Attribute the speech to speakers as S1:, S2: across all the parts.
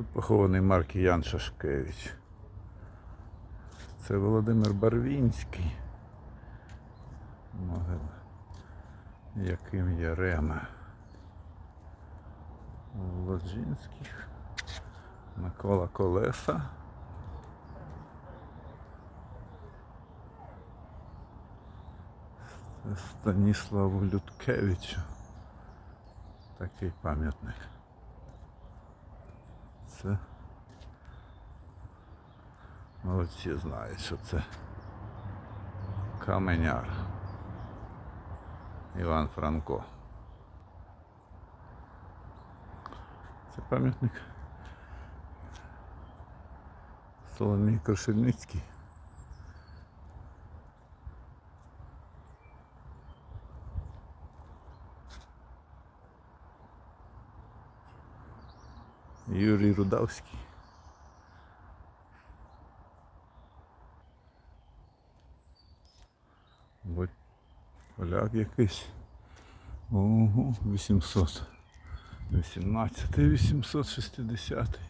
S1: Тут похований Марк Ян Шашкевич. Це Володимир Барвінський. Могила. Яким Ярема. Лоджинських. Микола Колеса. Станіславу Людкевичу. Такий пам'ятник. Це молодці знають, що це каменяр. Іван Франко. Це пам'ятник Соломій Кошельницький. Юрій Рудавський. Будь поляк якийсь. Ого, 800. 18 860.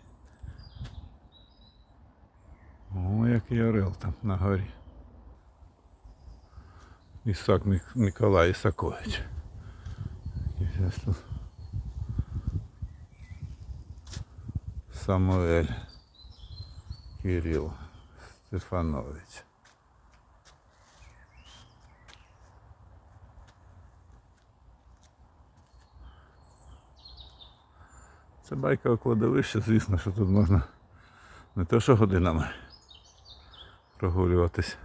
S1: О, який орел там на горі. Ісак Мик- Миколай Ісакович. Зараз тут Самуель Кирил Стефанович. Це байкове кладовище, звісно, що тут можна не те, що годинами прогулюватись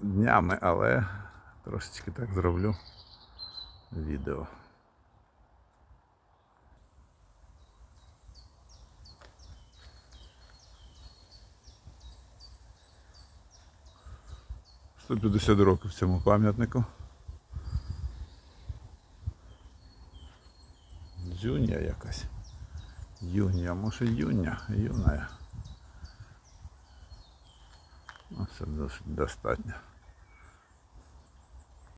S1: днями, але трошечки так зроблю відео. 150 років цьому пам'ятнику. Дзюня якась. Юня, може юня, юная. Ну, це достатньо.